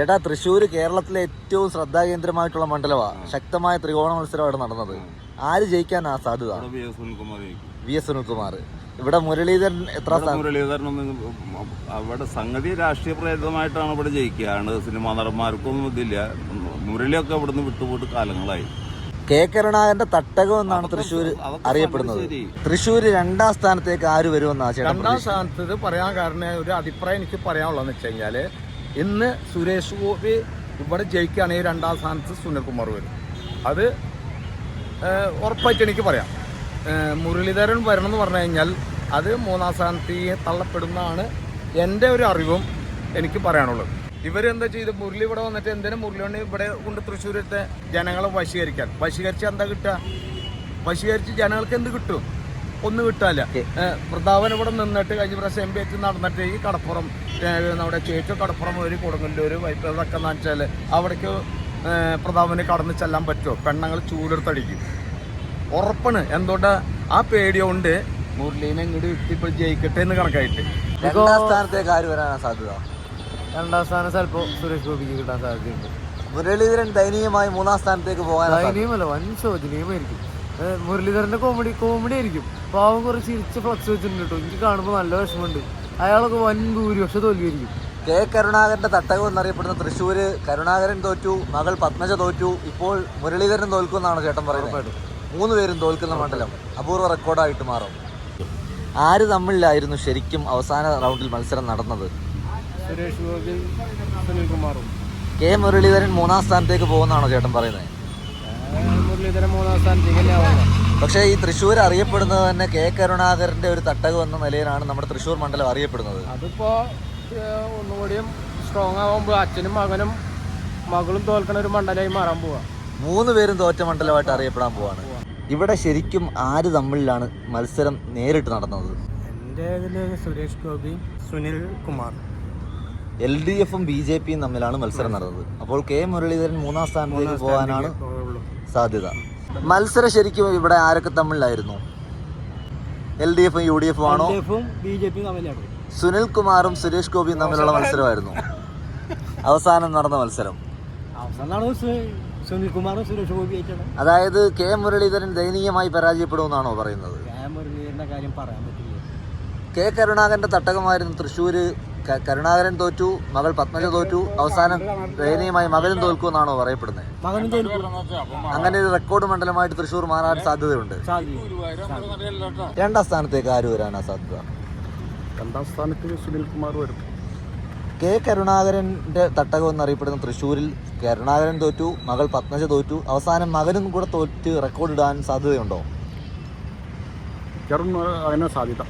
ചേട്ടാ തൃശ്ശൂർ കേരളത്തിലെ ഏറ്റവും ശ്രദ്ധാകേന്ദ്രമായിട്ടുള്ള മണ്ഡലമാണ് ശക്തമായ ത്രികോണ മത്സരം അവിടെ നടന്നത്. ആര് ജയിക്കാനാ സാധ്യത? വി എസ് സുനിൽകുമാർ ഇവിടെ മുരളീധരൻ എത്ര മുരളീധരൻ അവിടെ സംഗതി രാഷ്ട്രീയ പ്രേരിതമായിട്ടാണ് ഇവിടെ ജയിക്കുകയാണ് സിനിമാ നടന്മാർക്കൊന്നും ഇതില്ല. മുരളിയൊക്കെ ഇവിടുന്ന് വിട്ടുപോട്ട് കാലങ്ങളായി. കെ കരുണാകരന്റെ തട്ടകം എന്നാണ് തൃശ്ശൂർ അറിയപ്പെടുന്നത്. തൃശ്ശൂർ രണ്ടാം സ്ഥാനത്തേക്ക് ആര് വരുമെന്നാ രണ്ടാം? സ്ഥാനത്ത് പറയാൻ കാരണം ഒരു അഭിപ്രായം എനിക്ക് പറയാനുള്ളതെന്ന് വെച്ച് കഴിഞ്ഞാൽ ഇന്ന് സുരേഷ് ഗോപി ഇവിടെ ജയിക്കുകയാണെങ്കിൽ രണ്ടാം സ്ഥാനത്ത് സുനിൽകുമാർ വരും. അത് ഉറപ്പായിട്ട് എനിക്ക് പറയാം. മുരളീധരൻ വരണം എന്ന് പറഞ്ഞു കഴിഞ്ഞാൽ അത് മൂന്നാം സ്ഥാനത്ത് ഈ തള്ളപ്പെടുന്നതാണ് എന്റെ ഒരു അറിവും എനിക്ക് പറയാനുള്ളത്. ഇവരെന്താ ചെയ്ത്? മുരളി ഇവിടെ വന്നിട്ട് എന്തിനാ മുരളിയോണ്ട് ഇവിടെ കൊണ്ട് തൃശ്ശൂരത്തെ ജനങ്ങളെ വശീകരിക്കാൻ? വശീകരിച്ച് എന്താ കിട്ടുക? വശീകരിച്ച് ജനങ്ങൾക്ക് എന്ത് കിട്ടും? ഒന്നും കിട്ടാനില്ല പ്രതാപൻ ഇവിടെ നിന്നിട്ട് കഴിഞ്ഞ പ്രാവശ്യം എം പി എച്ച് നടന്നിട്ട് ഈ കടപ്പുറം നമ്മുടെ ചേച്ചു കടപ്പുറം ഒരു കൊടുങ്ങല്ലൂർ വൈപ്പിതൊക്കെ എന്ന് വെച്ചാൽ അവിടേക്ക് പ്രതാപന് കടന്ന് ചെല്ലാൻ പറ്റുമോ? പെണ്ണങ്ങൾ ചൂടെടുത്തടിക്കും ഉറപ്പാണ്. എന്തുകൊണ്ട്? ആ പേടിയോണ്ട് മുരളീനെ ഇങ്ങോട്ട് ഇപ്പോൾ ജയിക്കട്ടെ എന്ന് കണക്കായിട്ട്. രണ്ടാം സ്ഥാനത്തേക്ക് ആര് വരാനാ സാധ്യത? രണ്ടാം സ്ഥാനം ചിലപ്പോൾ സുരേഷ് ഗോപിക്ക് കിട്ടാൻ സാധ്യതയുണ്ട്. മുരളീധരൻ ദയനീയമായി മൂന്നാം സ്ഥാനത്തേക്ക് പോകാൻ ദയനീയമല്ല വൻ ശോചനീയമായിരിക്കും മുരളീധരന്റെ കോമഡി കോമഡി ആയിരിക്കും. പാവം കുറച്ച് ചിരിച്ച് ഫ്ലക്സ് വെച്ചിട്ടുണ്ട് കേട്ടോ എനിക്ക് കാണുമ്പോൾ നല്ല വിഷമമുണ്ട്. അയാളൊക്കെ വൻ ഭൂരിപക്ഷ തോൽവിയായിരിക്കും. കെ കരുണാകരന്റെ തട്ടകം എന്നറിയപ്പെടുന്ന തൃശ്ശൂര് കരുണാകരൻ തോറ്റു മകൾ പത്മജ തോറ്റു ഇപ്പോൾ മുരളീധരൻ തോൽക്കുമെന്നാണ് ചേട്ടൻ പറയുന്നത്. മൂന്ന് പേരും തോൽക്കുന്ന മണ്ഡലം അപൂർവ റെക്കോർഡായിട്ട് മാറും. ആര് തമ്മിലായിരുന്നു ശരിക്കും അവസാന റൗണ്ടിൽ മത്സരം നടന്നത്? സുരേഷ് ഗോപി സുനിൽകുമാറും. കെ മുരളീധരൻ മൂന്നാം സ്ഥാനത്തേക്ക് പോകുമെന്നാണോ ചേട്ടൻ പറയുന്നത്? മുരളീധരൻ മൂന്നാം സ്ഥാനത്തേക്ക് തന്നെ പക്ഷേ ഈ തൃശ്ശൂർ അറിയപ്പെടുന്നത് തന്നെ കെ. കരുണാകരന്റെ ഒരു തട്ടക എന്ന നിലയിലാണ് നമ്മുടെ തൃശ്ശൂർ മണ്ഡലം അറിയപ്പെടുന്നത്. അതിപ്പോ ഒന്നുകൂടിയും സ്ട്രോങ് ആവുമ്പോൾ അച്ഛനും മകനും മകളും തോൽക്കണ ഒരു മണ്ഡലമായി മാറാൻ പോവാ. മൂന്ന് പേരും തോറ്റ മണ്ഡലമായിട്ട് അറിയപ്പെടാൻ പോവാണ്. ഇവിടെ ശരിക്കും ആര് തമ്മിലാണ് മത്സരം നേരിട്ട് നടന്നത്? എന്റെ സുരേഷ് ഗോപി സുനിൽ കുമാർ. എൽ ഡി എഫും ബി ജെ പിയും തമ്മിലാണ് മത്സരം നടന്നത്. അപ്പോൾ കെ. മുരളീധരൻ മൂന്നാം സ്ഥാനത്തേക്ക് പോകാനാണ് സാധ്യത. മത്സരം ശരിക്കും ഇവിടെ ആരൊക്കെ തമ്മിലായിരുന്നു? എൽ ഡി എഫും യു ഡി എഫും ആണോ? ബി ജെ പിയും തമ്മിലാണ് സുനിൽ കുമാറും സുരേഷ് ഗോപിയും തമ്മിലുള്ള മത്സരമായിരുന്നു. അവസാനം നടന്ന മത്സരം. സുനിൽ കുമാറും സുരേഷ് ഗോപി അതായത് കെ മുരളീധരൻ ദയനീയമായി പരാജയപ്പെടുമെന്നാണോ പറയുന്നത്? കെ മുരളീധരന്റെ കാര്യം പറയാൻ പറ്റില്ല. കെ കരുണാകരന്റെ തട്ടകമായിരുന്നു തൃശ്ശൂര് കരുണാകരൻ തോറ്റു മകൾ പത്മജ തോറ്റു അവസാനം ദയനീയമായി മകനും തോൽക്കുമെന്നാണോ പറയപ്പെടുന്നത്? അങ്ങനെ ഒരു റെക്കോർഡ് മണ്ഡലമായിട്ട് തൃശ്ശൂർ മാറാൻ സാധ്യതയുണ്ട്. സാധ്യത. രണ്ടാം സ്ഥാനത്തേക്ക് ആര് വരാനാ സാധ്യത? രണ്ടാം സ്ഥാനത്ത് സുനിൽകുമാർ വരും. കെ കരുണാകരന്റെ തട്ടകം എന്നറിയപ്പെടുന്ന തൃശ്ശൂരിൽ കരുണാകരൻ തോറ്റു മകൾ പത്മജ തോറ്റു അവസാനം മകനും കൂടെ തോറ്റ് റെക്കോർഡ് ഇടാൻ സാധ്യതയുണ്ടോ? അതിനാ സാധ്യത.